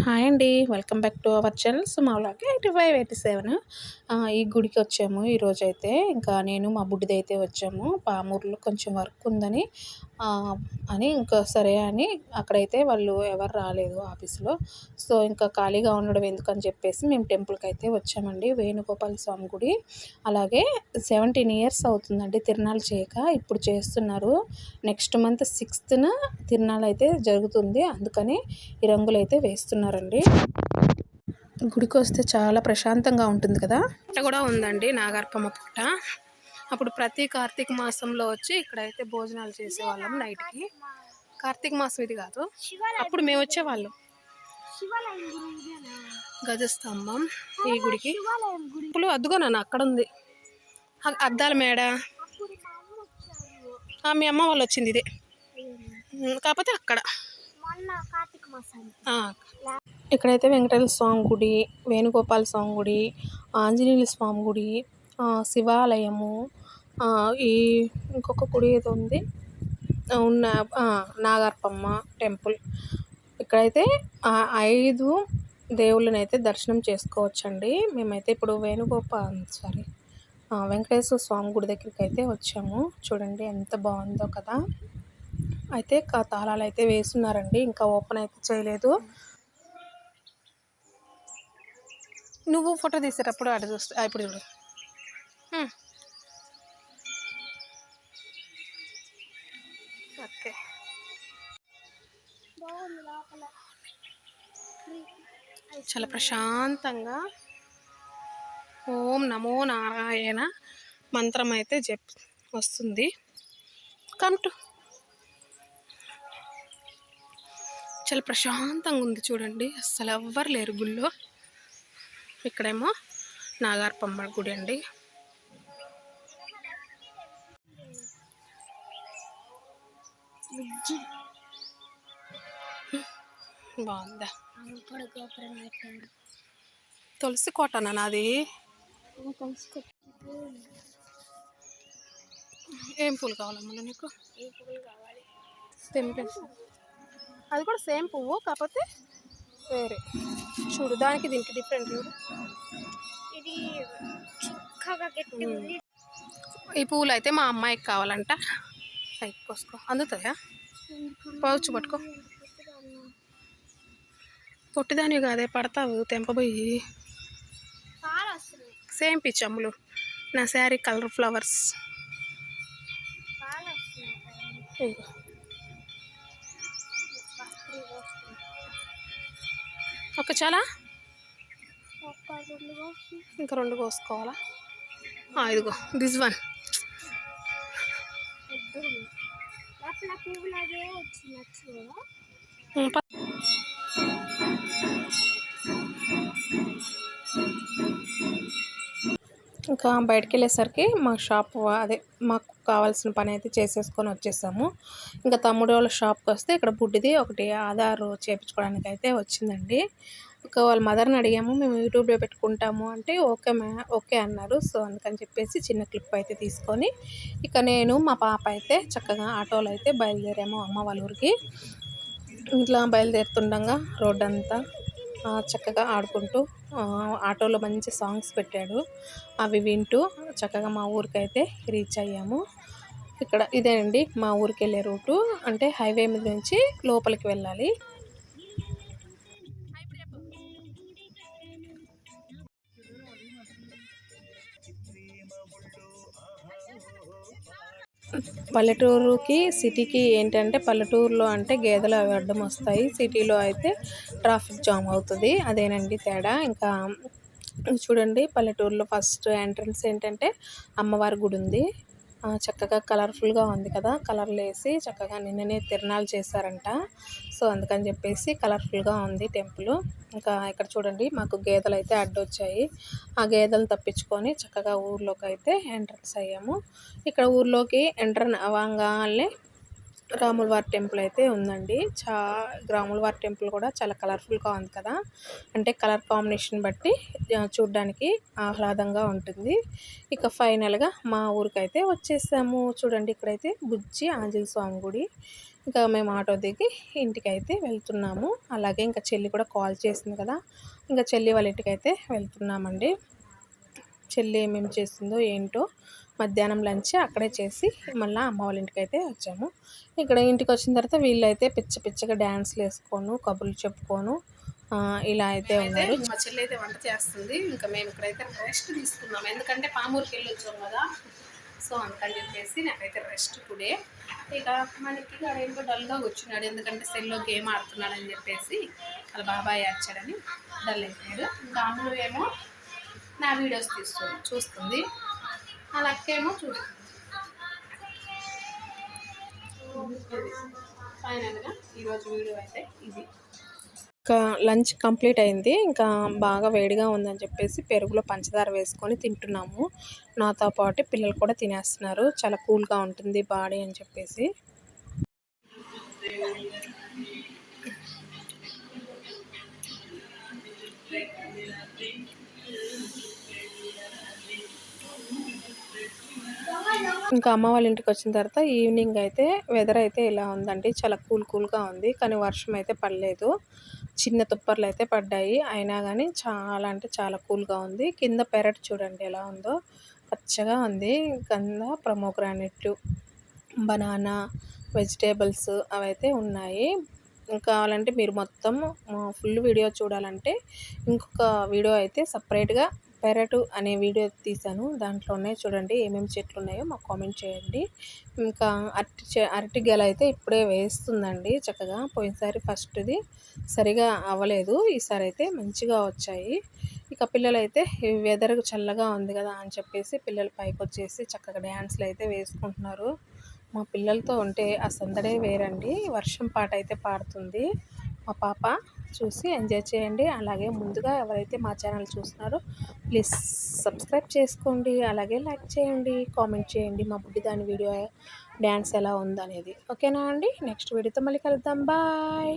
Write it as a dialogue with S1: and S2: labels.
S1: Hi అండి. Welcome back to our channel. Suma vlog eighty five eighty seven. ఈ గుడికి వచ్చాము ఈరోజు అయితే ఇంకా నేను మా బుడ్డిది అయితే వచ్చాము. పామూరులో కొంచెం వర్క్ ఉందని అని ఇంకా సరే అని అక్కడైతే వాళ్ళు ఎవరు రాలేదు ఆఫీస్లో. సో ఇంకా ఖాళీగా ఉండడం ఎందుకని చెప్పేసి మేము టెంపుల్కి అయితే వచ్చామండి. వేణుగోపాల స్వామి గుడి. అలాగే సెవెంటీన్ ఇయర్స్ అవుతుందండి తిరునాళ్ళు చేయక. ఇప్పుడు చేస్తున్నారు. నెక్స్ట్ మంత్ సిక్స్త్న తిరునాళ్ళు అయితే జరుగుతుంది. అందుకని ఈ రంగులు అయితే వేస్తున్నారండి. గుడికి వస్తే చాలా ప్రశాంతంగా ఉంటుంది కదా? కూడా ఉందండి. నాగార్పమ్మ పుట్ట. అప్పుడు ప్రతి కార్తీక మాసంలో వచ్చి ఇక్కడైతే భోజనాలు చేసేవాళ్ళం నైట్కి. కార్తీక మాసం ఇది కాదు. అప్పుడు మేము వచ్చేవాళ్ళం. గజస్తంభం ఈ గుడికి. ఇప్పుడు అద్దుగా నన్ను అక్కడ ఉంది అద్దాల మేడ. మీ అమ్మ వాళ్ళు వచ్చింది ఇదే. కాకపోతే అక్కడ. ఇక్కడైతే వెంకటేశ్వర స్వామి గుడి వేణుగోపాల స్వామి గుడి ఆంజనేయుల స్వామి గుడి శివాలయము ఈ ఇంకొక గుడి ఏదో ఉంది. ఉన్న నాగార్పమ్మ టెంపుల్. ఇక్కడైతే ఐదు దేవుళ్ళని అయితే దర్శనం చేసుకోవచ్చండి. మేమైతే ఇప్పుడు వేణుగోపాల్ సారీ వెంకటేశ్వర స్వామి గుడి దగ్గరికి అయితే వచ్చాము. చూడండి ఎంత బాగుందో కదా. అయితే తాళాలు అయితే వేస్తున్నారండి. ఇంకా ఓపెన్ అయితే చేయలేదు. నువ్వు ఫోటో తీసేటప్పుడు అటు చూస్తా ఇప్పుడు చూడు. చాలా ప్రశాంతంగా. ఓం నమో నారాయణ మంత్రం అయితే చెప్ వస్తుంది. Come to. చాలా ప్రశాంతంగా ఉంది చూడండి. అసలు ఎవ్వరు లేరు గుళ్ళో. ఇక్కడేమో నాగార్పమ్మ గుడి అండి. బాగుందా? తులసి కోటనా నాది? ఏం పూలు కావాలమ్మా నీకు? తెంపేసి అది కూడా సేమ్ పువ్వు కాకపోతే వేరే. చూడు దానికి దీనికి డిఫరెంట్ చూడు. ఇది ఈ పువ్వులు అయితే మా అమ్మాయికి కావాలంట. పైకి కోసుకో అందుతాయా? పౌచ్ పట్టుకో. పొట్టిదాని కాదే పడతావు తెంపబోయి. సేమ్ పిచ్ అమ్ములు. నా శారీ కలర్ ఫ్లవర్స్. ఒక చాలా? ఇంకా రెండు కోసుకోవాలా? ఇదిగో దిస్ వన్. ఇంకా బయటకు వెళ్ళేసరికి మా షాప్ అదే మాకు కావాల్సిన పని అయితే చేసేసుకొని వచ్చేసాము. ఇంకా తమ్ముడు వాళ్ళ షాప్కి వస్తే ఇక్కడ బుడ్డిది ఒకటి ఆధార్ చేయించుకోవడానికి అయితే వచ్చిందండి. ఒక వాళ్ళ మదర్ని అడిగాము మేము యూట్యూబ్లో పెట్టుకుంటాము అంటే ఓకే మ్యా ఓకే అన్నారు. సో అందుకని చెప్పేసి చిన్న క్లిప్ అయితే తీసుకొని ఇక నేను మా పాప అయితే చక్కగా ఆటోలో అయితే బయలుదేరాము అమ్మ వాళ్ళ ఊరికి. ఇంట్లో బయలుదేరుతుండగా రోడ్డు అంతా చక్కగా ఆడుకుంటూ ఆటోలో మంచి సాంగ్స్ పెట్టాడు. అవి వింటూ చక్కగా మా ఊరికైతే రీచ్ అయ్యాము. ఇక్కడ ఇదేనండి మా ఊరికి వెళ్ళే రూటు. అంటే హైవే మీద నుంచి లోపలికి వెళ్ళాలి. పల్లెటూరుకి సిటీకి ఏంటంటే పల్లెటూరులో అంటే గేదెలు అవి అడ్డం వస్తాయి. సిటీలో అయితే ట్రాఫిక్ జామ్ అవుతుంది. అదేనండి తేడా. ఇంకా చూడండి పల్లెటూరులో ఫస్ట్ ఎంట్రన్స్ ఏంటంటే అమ్మవారి గుడి ఉంది చక్కగా కలర్ఫుల్గా ఉంది కదా కలర్లు వేసి చక్కగా నిన్ననే తిరణాలు చేశారంట. సో అందుకని చెప్పేసి కలర్ఫుల్గా ఉంది టెంపుల్. ఇంకా ఇక్కడ చూడండి మాకు గేదెలు అయితే అడ్డొచ్చాయి. ఆ గేదెలు తప్పించుకొని చక్కగా ఊర్లోకి అయితే ఎంట్రన్స్ అయ్యాము. ఇక్కడ ఊర్లోకి ఎంటర్ అవ్వగానే రాములవారి టెంపుల్ అయితే ఉందండి. చా రాములవారి టెంపుల్ కూడా చాలా కలర్ఫుల్గా ఉంది కదా. అంటే కలర్ కాంబినేషన్ బట్టి చూడ్డానికి ఆహ్లాదంగా ఉంటుంది. ఇక ఫైనల్గా మా ఊరికైతే వచ్చేసాము. చూడండి ఇక్కడైతే బుజ్జి ఆంజనేయ స్వామి గుడి. ఇంకా మేము ఆటో దిగి ఇంటికి అయితే వెళ్తున్నాము. అలాగే ఇంకా చెల్లి కూడా కాల్ చేసింది కదా. ఇంకా చెల్లి వాళ్ళ ఇంటికి అయితే వెళ్తున్నామండి. చెల్లి ఏమేమి చేసిందో ఏంటో మధ్యాహ్నం లంచ్ అక్కడే చేసి మళ్ళీ అమ్మ వాళ్ళ ఇంటికి అయితే వచ్చాము. ఇక్కడ ఇంటికి వచ్చిన తర్వాత వీళ్ళైతే పిచ్చ పిచ్చగా డ్యాన్స్లు వేసుకోను కబుర్లు చెప్పుకోను ఇలా అయితే ఉన్నారు. మా చెల్లి అయితే వంట చేస్తుంది. ఇంకా మేము ఇక్కడైతే రెస్ట్ తీసుకున్నాం ఎందుకంటే పామూరుకి వెళ్ళి వచ్చాం కదా. సో అందుకని చెప్పేసి నాకైతే రెస్ట్ టుడే ఇక మనకి ఇంకా డల్గా కూర్చున్నాడు. ఎందుకంటే సెల్లో గేమ్ ఆడుతున్నాడు అని చెప్పేసి వాళ్ళ బాబాయ్ వచ్చాడని డల్ అయిపోయాడు. ఇంకా అమ్ముడు ఏమో నా వీడియోస్ తీస్తుంది చూస్తుంది. ఆ లక్కేమో చూస్తుంది ఫైనల్గా ఈరోజు వీడియో అయితే ఇది. ఇంకా లంచ్ కంప్లీట్ అయింది. ఇంకా బాగా వేడిగా ఉందని చెప్పేసి పెరుగులో పంచదార వేసుకొని తింటున్నాము. నాతో పాటు పిల్లలు కూడా తినేస్తున్నారు. చాలా కూల్గా ఉంటుంది బాడీ అని చెప్పేసి. ఇంకా అమ్మ వాళ్ళ ఇంటికి వచ్చిన తర్వాత ఈవినింగ్ అయితే వెదర్ అయితే ఇలా ఉందండి. చాలా కూల్ కూల్గా ఉంది. కానీ వర్షం అయితే పడలేదు. చిన్న తుప్పర్లు అయితే పడ్డాయి. అయినా కానీ చాలా అంటే చాలా కూల్గా ఉంది. కింద పెరట్ చూడండి ఎలా ఉందో. పచ్చగా ఉంది. కింద ప్రమోగ్రానెట్ బనానా వెజిటేబుల్స్ అవైతే ఉన్నాయి. కావాలంటే మీరు మొత్తం ఫుల్ వీడియో చూడాలంటే ఇంకొక వీడియో అయితే సపరేట్గా పెరటు అనే వీడియో తీశాను. దాంట్లోనే చూడండి ఏమేమి చెట్లు ఉన్నాయో మాకు కామెంట్ చేయండి. ఇంకా అరటి అరటి గెల అయితే ఇప్పుడే వేస్తుందండి చక్కగా. పోయినసారి ఫస్ట్ది సరిగా అవ్వలేదు ఈసారి అయితే మంచిగా వచ్చాయి. ఇక పిల్లలైతే వెదర్ చల్లగా ఉంది కదా అని చెప్పేసి పిల్లలు పైకి వచ్చేసి చక్కగా డ్యాన్స్లు అయితే వేసుకుంటున్నారు. మా పిల్లలతో ఉంటే ఆ సందడే వేరండి. వర్షం పాట అయితే పాడుతుంది. మా పాప చూసి ఎంజాయ్ చేయండి. అలాగే ముందుగా ఎవరైతే మా ఛానల్ చూస్తున్నారో ప్లీజ్ సబ్స్క్రైబ్ చేసుకోండి. అలాగే లైక్ చేయండి కామెంట్ చేయండి. మా బుడ్డి దాని వీడియో డ్యాన్స్ ఎలా ఉందనేది. ఓకేనా అండి? నెక్స్ట్ వీడియోతో మళ్ళీ కలుద్దాం. బాయ్.